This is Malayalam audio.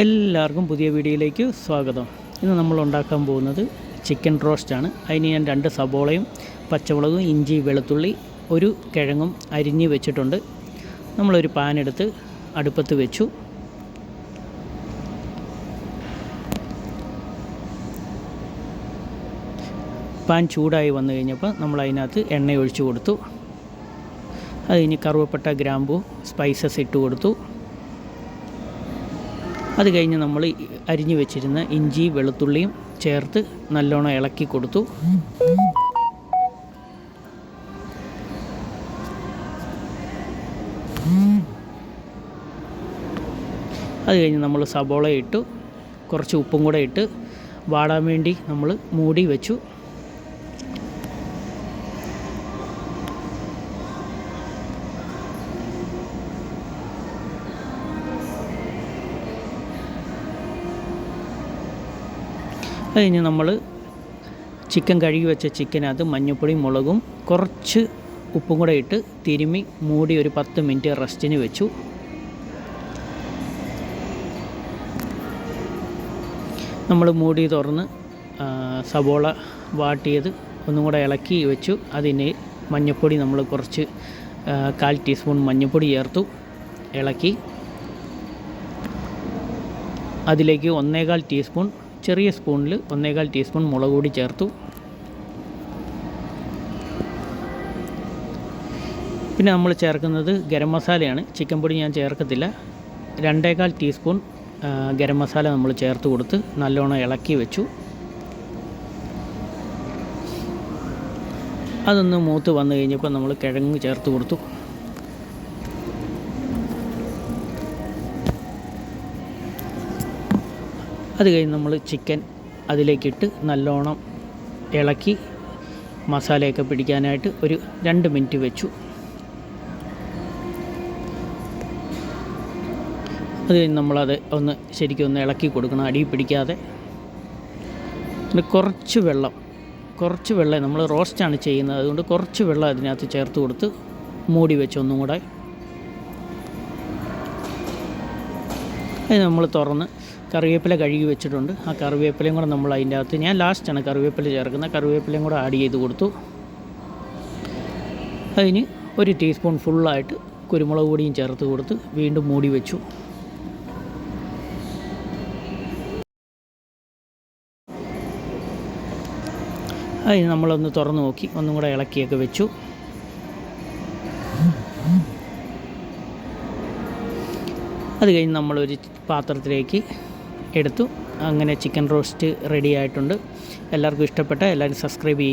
എല്ലാവർക്കും പുതിയ വീഡിയോയിലേക്ക് സ്വാഗതം. ഇന്ന് നമ്മൾ ഉണ്ടാക്കാൻ പോകുന്നത് ചിക്കൻ റോസ്റ്റാണ് അതിന് ഞാൻ രണ്ട് സബോളയും പച്ചമുളകും ഇഞ്ചി വെളുത്തുള്ളി ഒരു കിഴങ്ങും അരിഞ്ഞ് വെച്ചിട്ടുണ്ട്. നമ്മളൊരു പാനെടുത്ത് അടുപ്പത്ത് വെച്ചു. പാൻ ചൂടായി വന്നു കഴിഞ്ഞപ്പോൾ നമ്മൾ അതിനകത്ത് എണ്ണ ഒഴിച്ചു കൊടുത്തു. അത് കഴിഞ്ഞ് കറുവപ്പട്ട ഗ്രാമ്പു സ്പൈസസ് ഇട്ട് കൊടുത്തു. അത് കഴിഞ്ഞ് നമ്മൾ അരിഞ്ഞു വെച്ചിരുന്ന ഇഞ്ചി വെളുത്തുള്ളിയും ചേർത്ത് നല്ലോണം ഇളക്കി കൊടുത്തു. അത് കഴിഞ്ഞ് നമ്മൾ സബോള ഇട്ടു കുറച്ച് ഉപ്പും കൂടെ ഇട്ട് വാടാൻ വേണ്ടി നമ്മൾ മൂടി വെച്ചു. അത് കഴിഞ്ഞ് നമ്മൾ ചിക്കൻ കഴുകി വെച്ച ചിക്കനകത്ത് മഞ്ഞൾപ്പൊടി മുളകും കുറച്ച് ഉപ്പും കൂടെ ഇട്ട് തിരുമ്മി മൂടി ഒരു പത്ത് മിനിറ്റ് റെസ്റ്റിന് വെച്ചു. നമ്മൾ മൂടി തുറന്ന് സവോള വാട്ടിയത് ഒന്നും കൂടെ ഇളക്കി വെച്ചു. അതിന് മഞ്ഞൾപ്പൊടി നമ്മൾ കുറച്ച് കാൽ ടീസ്പൂൺ മഞ്ഞൾപ്പൊടി ചേർത്തു ഇളക്കി. അതിലേക്ക് ഒന്നേകാൽ ടീസ്പൂൺ ചെറിയ സ്പൂണിൽ ഒന്നേകാൽ ടീസ്പൂൺ മുളക് പൊടി ചേർത്തു. പിന്നെ നമ്മൾ ചേർക്കുന്നത് ഗരം മസാലയാണ്. ചിക്കൻ പൊടി ഞാൻ ചേർക്കത്തില്ല. രണ്ടേകാൽ ടീസ്പൂൺ ഗരം മസാല നമ്മൾ ചേർത്ത് കൊടുത്ത് നല്ലോണം ഇളക്കി വെച്ചു. അതൊന്ന് മൂത്ത് വന്നു കഴിഞ്ഞപ്പോൾ നമ്മൾ കിഴങ്ങ് ചേർത്ത് കൊടുത്തു. അത് കഴിഞ്ഞ് നമ്മൾ ചിക്കൻ അതിലേക്കിട്ട് നല്ലോണം ഇളക്കി മസാലയൊക്കെ പിടിക്കാനായിട്ട് ഒരു രണ്ട് മിനിറ്റ് വെച്ചു. അത് കഴിഞ്ഞ് നമ്മളത് ഒന്ന് ശരിക്കും ഒന്ന് ഇളക്കി കൊടുക്കണം അടി പിടിക്കാതെ. കുറച്ച് വെള്ളം കുറച്ച് വെള്ളം നമ്മൾ റോസ്റ്റാണ് ചെയ്യുന്നത്. അതുകൊണ്ട് കുറച്ച് വെള്ളം അതിനകത്ത് ചേർത്ത് കൊടുത്ത് മൂടി വെച്ച് ഒന്നും കൂടെ. അത് നമ്മൾ തുറന്ന് കറിവേപ്പില കഴുകി വെച്ചിട്ടുണ്ട്. ആ കറിവേപ്പിലയും കൂടെ നമ്മൾ അതിന്റെ അകത്ത് ഞാൻ ലാസ്റ്റാണ് കറിവേപ്പില ചേർക്കുന്നത്. കറിവേപ്പിലയും കൂടെ ആഡ് ചെയ്ത് കൊടുത്തു. അതിന് ഒരു ടീസ്പൂൺ ഫുള്ളായിട്ട് കുരുമുളക് പൊടിയും ചേർത്ത് കൊടുത്ത് വീണ്ടും മൂടി വെച്ചു. അതിന് നമ്മളൊന്ന് തുറന്നു നോക്കി. ഒന്നും കൂടെ ഇളക്കിയൊക്കെ വെച്ചു. അത് കഴിഞ്ഞ് നമ്മളൊരു പാത്രത്തിലേക്ക് എടുത്തു. അങ്ങനെ ചിക്കൻ റോസ്റ്റ് റെഡി ആയിട്ടുണ്ട്. എല്ലാവർക്കും ഇഷ്ടപ്പെട്ട എല്ലാവരും സബ്സ്ക്രൈബ് ചെയ്യും